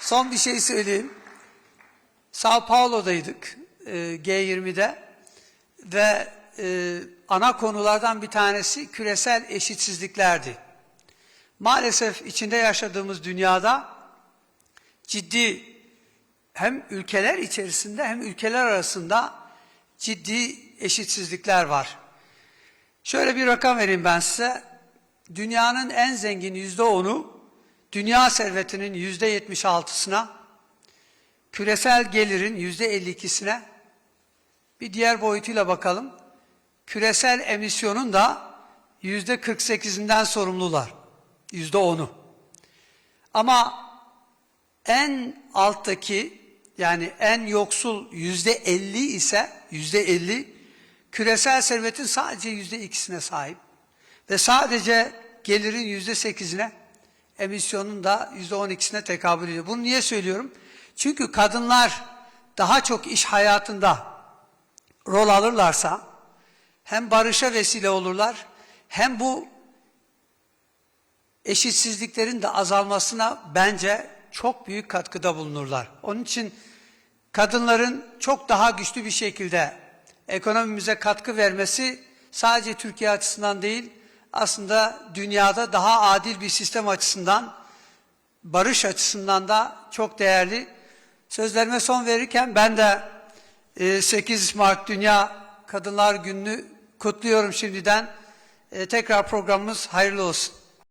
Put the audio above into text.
Son bir şey söyleyeyim. Sao Paulo'daydık e, G20'de ve e, ana konulardan bir tanesi küresel eşitsizliklerdi. Maalesef içinde yaşadığımız dünyada ciddi hem ülkeler içerisinde hem ülkeler arasında ciddi eşitsizlikler var. Şöyle bir rakam vereyim ben size. Dünyanın en zengin yüzde onu, dünya servetinin yüzde yetmiş altısına, küresel gelirin yüzde elli ikisine, bir diğer boyutuyla bakalım. Küresel emisyonun da yüzde kırk sekizinden sorumlular. Yüzde onu. Ama en alttaki yani en yoksul yüzde elli ise yüzde elli küresel servetin sadece yüzde ikisine sahip ve sadece gelirin yüzde sekizine emisyonun da yüzde on ikisine tekabül ediyor. Bunu niye söylüyorum? Çünkü kadınlar daha çok iş hayatında rol alırlarsa hem barışa vesile olurlar hem bu eşitsizliklerin de azalmasına bence çok büyük katkıda bulunurlar. Onun için kadınların çok daha güçlü bir şekilde ekonomimize katkı vermesi sadece Türkiye açısından değil, aslında dünyada daha adil bir sistem açısından, barış açısından da çok değerli. Sözlerime son verirken ben de e, 8 Mart Dünya Kadınlar Günü'nü kutluyorum şimdiden. E, Tekrar programımız hayırlı olsun.